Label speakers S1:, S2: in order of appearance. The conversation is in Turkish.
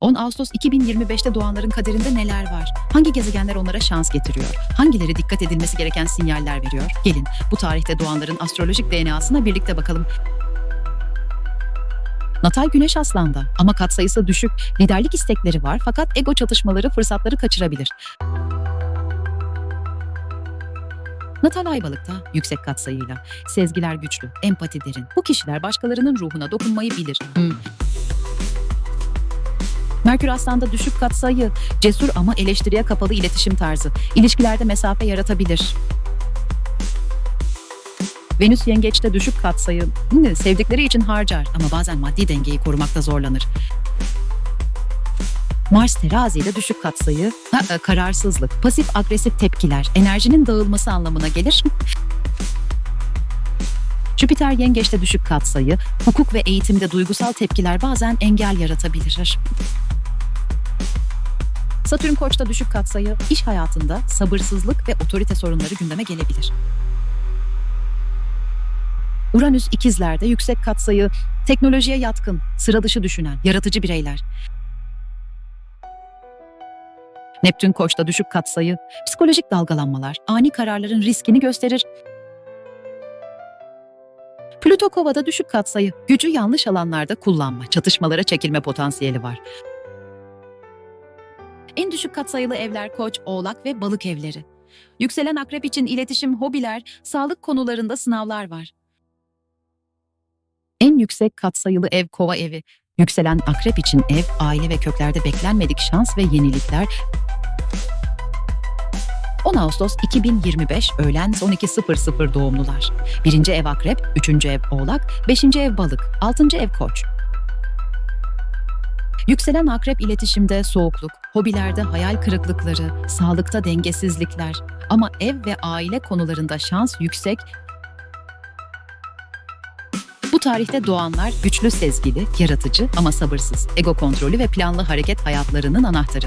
S1: 10 Ağustos 2025'te doğanların kaderinde neler var? Hangi gezegenler onlara şans getiriyor? Hangileri dikkat edilmesi gereken sinyaller veriyor? Gelin bu tarihte doğanların astrolojik DNA'sına birlikte bakalım. Natal Güneş Aslan'da ama katsayısı düşük, liderlik istekleri var fakat ego çatışmaları fırsatları kaçırabilir. Natal Aybalık'ta yüksek katsayıyla, sezgiler güçlü, empati derin. Bu kişiler başkalarının ruhuna dokunmayı bilir. Hmm. Merkür Aslan'da düşük katsayı, cesur ama eleştiriye kapalı iletişim tarzı, ilişkilerde mesafe yaratabilir. Venüs Yengeç'te düşük katsayı, sevdikleri için harcar ama bazen maddi dengeyi korumakta zorlanır. Mars Terazi'de düşük katsayı, ha, e, kararsızlık, pasif agresif tepkiler, enerjinin dağılması anlamına gelir. Jüpiter Yengeç'te düşük katsayı, hukuk ve eğitimde duygusal tepkiler bazen engel yaratabilir. Satürn Koç'ta düşük katsayı, iş hayatında sabırsızlık ve otorite sorunları gündeme gelebilir. Uranüs ikizlerde yüksek katsayı, teknolojiye yatkın, sıra dışı düşünen, yaratıcı bireyler. Neptün Koç'ta düşük katsayı, psikolojik dalgalanmalar, ani kararların riskini gösterir. Plüto Kova'da düşük katsayı, gücü yanlış alanlarda kullanma, çatışmalara çekilme potansiyeli var. En düşük katsayılı evler Koç, Oğlak ve Balık evleri. Yükselen akrep için iletişim, hobiler, sağlık konularında sınavlar var. En yüksek katsayılı ev Kova evi. Yükselen akrep için ev, aile ve köklerde beklenmedik şans ve yenilikler. 10 Ağustos 2025 öğlen 12.00 doğumlular. 1. ev akrep, 3. ev oğlak, 5. ev balık, 6. ev koç. Yükselen akrep iletişimde soğukluk, hobilerde hayal kırıklıkları, sağlıkta dengesizlikler ama ev ve aile konularında şans yüksek. Bu tarihte doğanlar güçlü sezgili, yaratıcı ama sabırsız, ego kontrolü ve planlı hareket hayatlarının anahtarı.